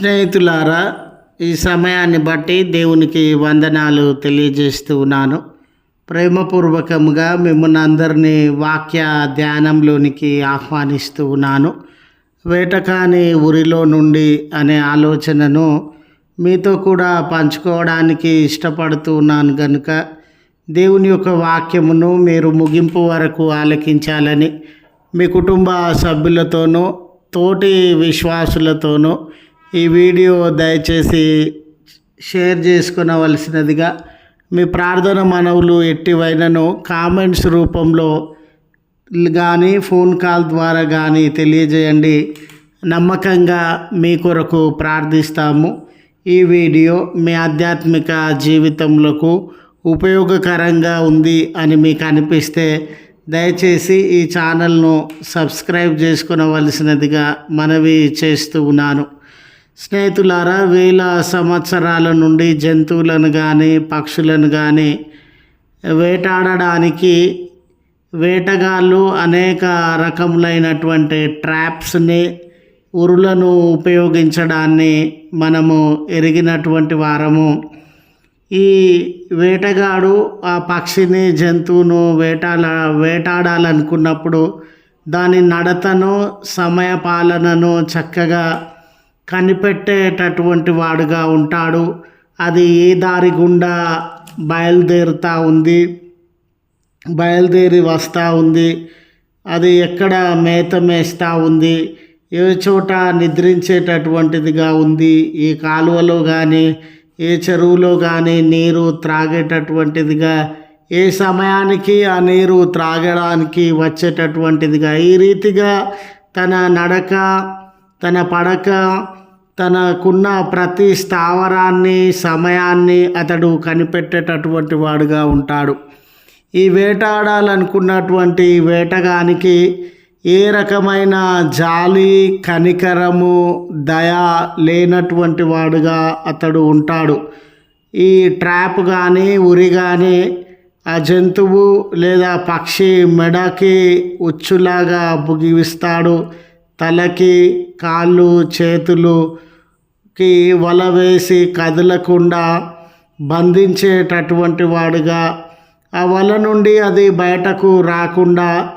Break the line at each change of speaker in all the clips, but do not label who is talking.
స్నేహితులారా ఈ సమయాన్ని బట్టి దేవునికి వందనాలు తెలియజేస్తూ ఉన్నాను. ప్రేమపూర్వకంగా మిమ్మల్ని అందరినీ వాక్య ధ్యానంలోనికి ఆహ్వానిస్తూ ఉన్నాను. వేటకాని ఊరిలో నుండి అనే ఆలోచనను మీతో కూడా పంచుకోవడానికి ఇష్టపడుతూ ఉన్నాను కనుక దేవుని యొక్క వాక్యమును మీరు ముగింపు వరకు ఆలకించాలని మీ కుటుంబ సభ్యులతోనూ తోటి విశ్వాసులతోనూ ఈ వీడియో దయచేసి షేర్ చేసుకునవలసినదిగా మీ ప్రార్థన మనవులు ఎట్టివైనను కామెంట్స్ రూపంలో కానీ ఫోన్ కాల్ ద్వారా కానీ తెలియజేయండి. నమ్మకంగా మీ కొరకు ప్రార్థిస్తాము. ఈ వీడియో మీ ఆధ్యాత్మిక జీవితంలో ఉపయోగకరంగా ఉంది అని మీకు అనిపిస్తే దయచేసి ఈ ఛానల్ను సబ్స్క్రైబ్ చేసుకునవలసినదిగా మనవి చేస్తూ ఉన్నాను. స్నేహితులారా వేల సంవత్సరాల నుండి జంతువులను కానీ పక్షులను కానీ వేటాడడానికి వేటగాళ్ళు అనేక రకములైనటువంటి ట్రాప్స్ని ఉరులను ఉపయోగించడాన్ని మనము ఎరిగినటువంటి వారము. ఈ వేటగాడు ఆ పక్షిని జంతువును వేటాడ వేటాడాలనుకున్నప్పుడు దాని నడతను సమయ పాలనను చక్కగా కనిపెట్టేటటువంటి వాడుగా ఉంటాడు. అది ఏ దారి గుండా బయలుదేరుతూ ఉంది? బయలుదేరి వస్తూ ఉంది. అది ఎక్కడ మేత మేస్తూ ఉంది? ఏ చోట నిద్రించేటటువంటిదిగా ఉంది? ఈ కాలువలో కానీ ఏ చెరువులో కానీ నీరు త్రాగేటటువంటిదిగా ఏ సమయానికి ఆ నీరు త్రాగడానికి వచ్చేటటువంటిదిగా ఈ రీతిగా తన నడక తన పడక తనకున్న ప్రతి స్థావరాన్ని సమయాన్ని అతడు కనిపెట్టేటటువంటి వాడుగా ఉంటాడు. ఈ వేటాడాలనుకున్నటువంటి వేటగానికి ఏ రకమైన జాలి కనికరము దయ లేనటువంటి వాడుగా అతడు ఉంటాడు. ఈ ట్రాప్ కానీ ఉరి కానీ ఆ జంతువు లేదా పక్షి మెడకి ఉచ్చులాగా బుగివిస్తాడు. తలకి కాళ్ళు చేతులు కి వల వేసి కదలకుండా బంధించేటటువంటి వాడుగా ఆ వల నుండి అది బయటకు రాకుండా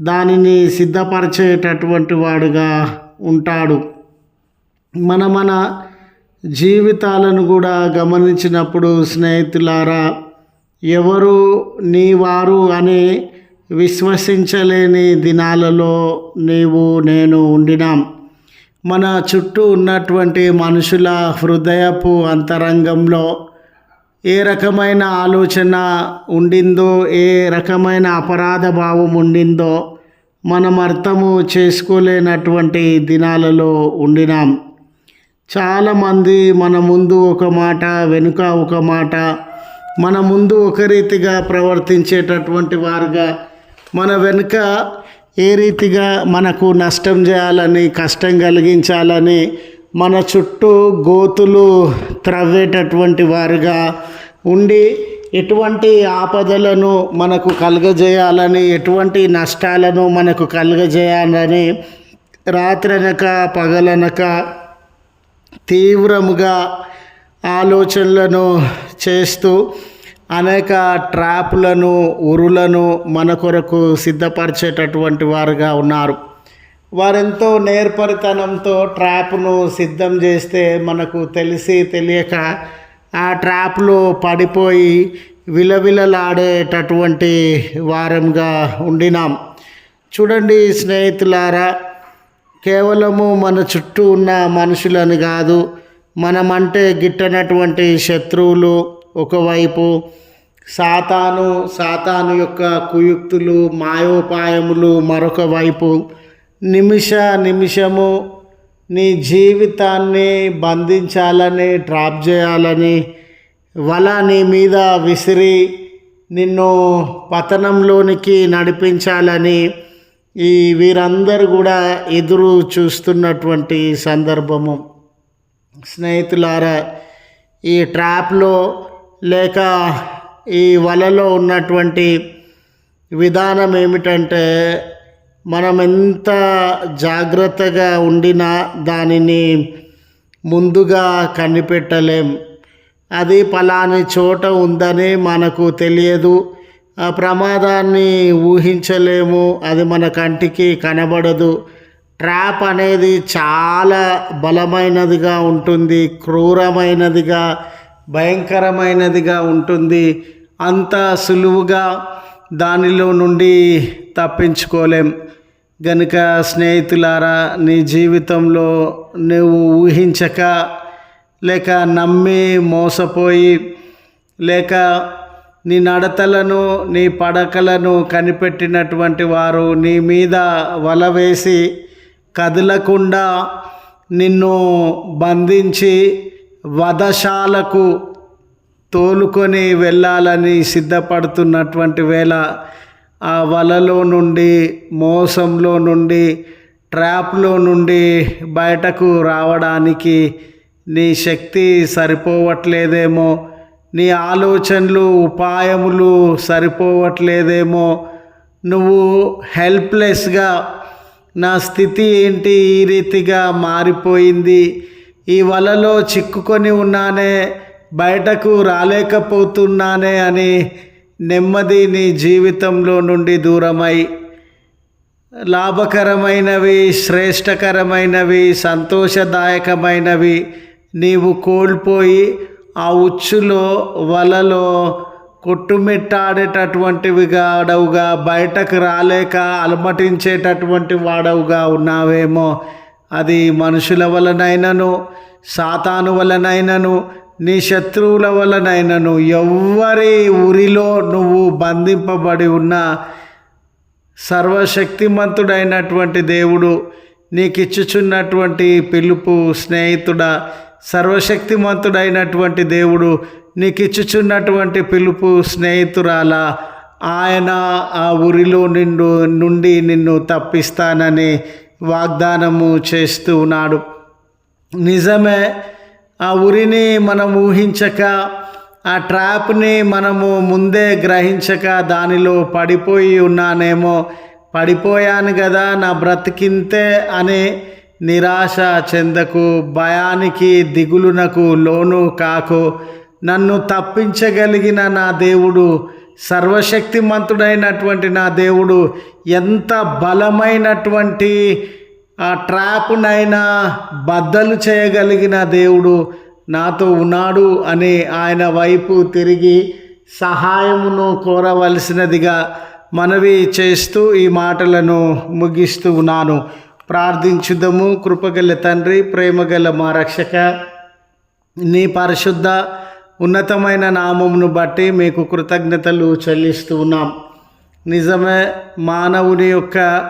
దానిని సిద్ధపరిచేటటువంటి వాడుగా ఉంటాడు. మన మన జీవితాలను కూడా గమనించినప్పుడు స్నేహితులారా ఎవరు నీ వారు అని విశ్వసించలేని దినాలలో నీవు నేను ఉండినాం. మన చుట్టూ ఉన్నటువంటి మనుషుల హృదయపు అంతరంగంలో ఏ రకమైన ఆలోచన ఉండిందో ఏ రకమైన అపరాధ భావం ఉండిందో మనం అర్థము చేసుకోలేనటువంటి దినాలలో ఉండినాం. చాలామంది మన ముందు ఒక మాట వెనుక ఒక మాట మన ముందు ఒక రీతిగా ప్రవర్తించేటటువంటి వారుగా మన వెనుక ఏ రీతిగా మనకు నష్టం చేయాలని కష్టం కలిగించాలని మన చుట్టూ గోతులు త్రవ్వేటటువంటి వారుగా ఉండి ఎటువంటి ఆపదలను మనకు కలుగజేయాలని ఎటువంటి నష్టాలను మనకు కలుగజేయాలని రాత్రనక పగలనక తీవ్రముగా ఆలోచనలను చేస్తూ అనేక ట్రాప్లను ఉరులను మన కొరకు సిద్ధపరిచేటటువంటి వారుగా ఉన్నారు. వారెంతో నేర్పరితనంతో ట్రాప్ను సిద్ధం చేస్తే మనకు తెలిసి తెలియక ఆ ట్రాప్లో పడిపోయి విలవిలలాడేటటువంటి వారంగా ఉండినాం. చూడండి స్నేహితులారా కేవలము మన చుట్టూ ఉన్న మనుషులని కాదు మనమంటే గిట్టనటువంటి శత్రువులు ఒకవైపు సాతాను సాతాను యొక్క కుయుక్తులు మాయోపాయములు మరొక వైపు. నిమిష నిమిషము నీ జీవితాన్ని బంధించాలని ట్రాప్ చేయాలని వల నీ మీద విసిరి నిన్ను పతనంలోనికి నడిపించాలని ఈ వీరందరూ కూడా ఎదురు చూస్తున్నటువంటి సందర్భము. స్నేహితులారా ఈ ట్రాప్లో లేక ఈ వలలో ఉన్నటువంటి విధానం ఏమిటంటే మనం ఎంత జాగ్రత్తగా ఉండినా దానిని ముందుగా కనిపెట్టలేం. అది పలాని చోట ఉందని మనకు తెలియదు. ఆ ప్రమాదాన్ని ఊహించలేము. అది మన కంటికి కనబడదు. ట్రాప్ అనేది చాలా బలమైనదిగా ఉంటుంది. క్రూరమైనదిగా భయంకరమైనదిగా ఉంటుంది. అంత సులువుగా దానిలో నుండి తప్పించుకోలేం. గనుక స్నేహితులారా నీ జీవితంలో నువ్వు ఊహించక లేక నమ్మి మోసపోయి లేక నీ నడతలను నీ పడకలను కనిపెట్టినటువంటి వారు నీ మీద వల వేసి కదలకుండా నిన్ను బంధించి వధశాలకు తోలుకొని వెళ్ళాలని సిద్ధపడుతున్నటువంటి వేళ ఆ వలలో నుండి మోసంలో నుండి ట్రాప్లో నుండి బయటకు రావడానికి నీ శక్తి సరిపోవట్లేదేమో నీ ఆలోచనలు ఉపాయములు సరిపోవట్లేదేమో నువ్వు హెల్ప్లెస్గా నా స్థితి ఏంటి? ఈ రీతిగా మారిపోయింది. ఈ వలలో చిక్కుకొని ఉన్నానే బయటకు రాలేకపోతున్నానే అని నెమ్మది నీ జీవితంలో నుండి దూరమై లాభకరమైనవి శ్రేష్టకరమైనవి సంతోషదాయకమైనవి నీవు కోల్పోయి ఆ ఉచ్చులో వలలో కొట్టుమిట్టాడేటటువంటివి వాడవుగా బయటకు రాలేక అలమటించేటటువంటి వాడవుగా ఉన్నావేమో అది మనుషుల వలనైనను సాతాను వలనైనను నీ శత్రువుల వలనైనను ఎవ్వరి ఉరిలో నువ్వు బంధింపబడి ఉన్నా సర్వశక్తిమంతుడైనటువంటి దేవుడు నీకు ఇచ్చుచున్నటువంటి పిలుపు స్నేహితుడా సర్వశక్తిమంతుడైనటువంటి దేవుడు నీకు ఇచ్చుచున్నటువంటి పిలుపు స్నేహితురాలా ఆయన ఆ ఊరిలో నిండు నుండి నిన్ను తప్పిస్తానని వాగ్దానము చేస్తూ ఉన్నాడు. నిజమే ఆ ఉరిని మనం ఊహించక ఆ ట్రాప్ని మనము ముందే గ్రహించక దానిలో పడిపోయి ఉన్నానేమో. పడిపోయాను కదా నా బ్రతికింతే అనే నిరాశ చెందకు భయానికి దిగులునకు లోను కాకు. నన్ను తప్పించగలిగిన నా దేవుడు సర్వశక్తిమంతుడైనటువంటి నా దేవుడు ఎంత బలమైనటువంటి ఆ ట్రాప్నైనా బద్దలు చేయగలిగిన దేవుడు నాతో ఉన్నాడు అని ఆయన వైపు తిరిగి సహాయమును కోరవలసినదిగా మనవి చేస్తూ ఈ మాటలను ముగిస్తూ ఉన్నాను. ప్రార్థించుదము. కృపగల తండ్రి ప్రేమగల మా రక్షక నీ పరిశుద్ధ ఉన్నతమైన నామమును బట్టి మీకు కృతజ్ఞతలు చెల్లిస్తూ ఉన్నాం. నిజమే మానవుని యొక్క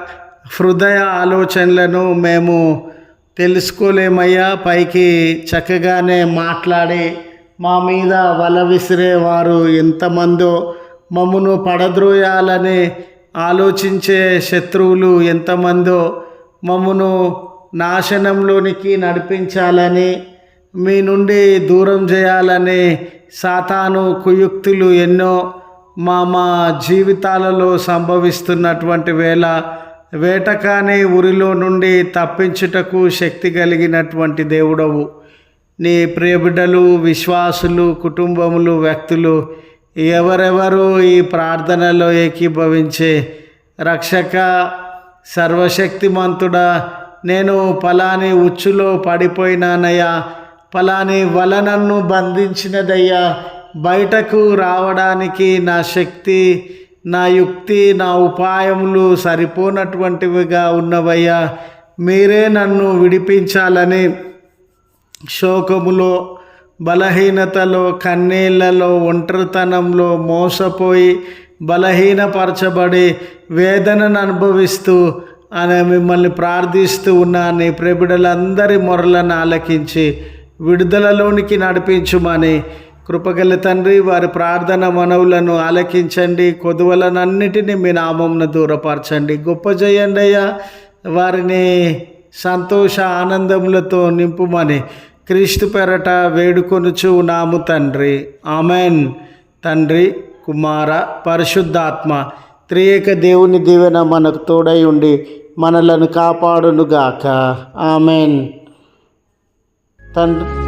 హృదయ ఆలోచనలను మేము తెలుసుకోలేమయ్యా పైకి చక్కగానే మాట్లాడి మా మీద వల విసిరేవారు ఎంతమందో. మమ్మను పడద్రోయాలని ఆలోచించే శత్రువులు ఎంతమందో. మమ్మను నాశనంలోనికి నడిపించాలని మీ నుండి దూరం చేయాలని సాతాను కుయుక్తులు ఎన్నో మా మా జీవితాలలో సంభవిస్తున్నటువంటి వేళ వేటకాని ఉరిలో నుండి తప్పించుటకు శక్తి కలిగినటువంటి దేవుడవు. నీ ప్రియబిడ్డలు విశ్వాసులు కుటుంబములు వ్యక్తులు ఎవరెవరు ఈ ప్రార్థనలో ఏకీభవించే రక్షక సర్వశక్తిమంతుడా నేను ఫలాని ఉచ్చులో పడిపోయినానయ్యా. ఫలాని వల నన్ను బంధించినదయ్యా. బయటకు రావడానికి నా శక్తి నా యుక్తి నా ఉపాయములు సరిపోనటువంటివిగా ఉన్నవయ్యా. మీరే నన్ను విడిపించాలని శోకములో బలహీనతలో కన్నీళ్ళలో ఒంటరితనంలో మోసపోయి బలహీనపరచబడి వేదనను అనుభవిస్తూ అని మిమ్మల్ని ప్రార్థిస్తూ ఉన్న నీ ప్రేమిడలందరి మొరలను ఆలకించి విడుదలలోనికి నడిపించుమని కృపగల తండ్రి వారి ప్రార్థన మనవులను ఆలకించండి. కొదువలనన్నిటినీ మీ నామంను దూరపరచండి. గొప్ప చేయండి అయ్యా. వారిని సంతోష ఆనందములతో నింపుమని క్రీస్తు పెరట వేడుకొనుచు నాము తండ్రి. ఆమెన్. తండ్రి కుమార పరిశుద్ధాత్మ త్రియేక దేవుని దీవెన మనకు తోడై ఉండి మనలను కాపాడునుగాక. ఆమెన్. తండ్రి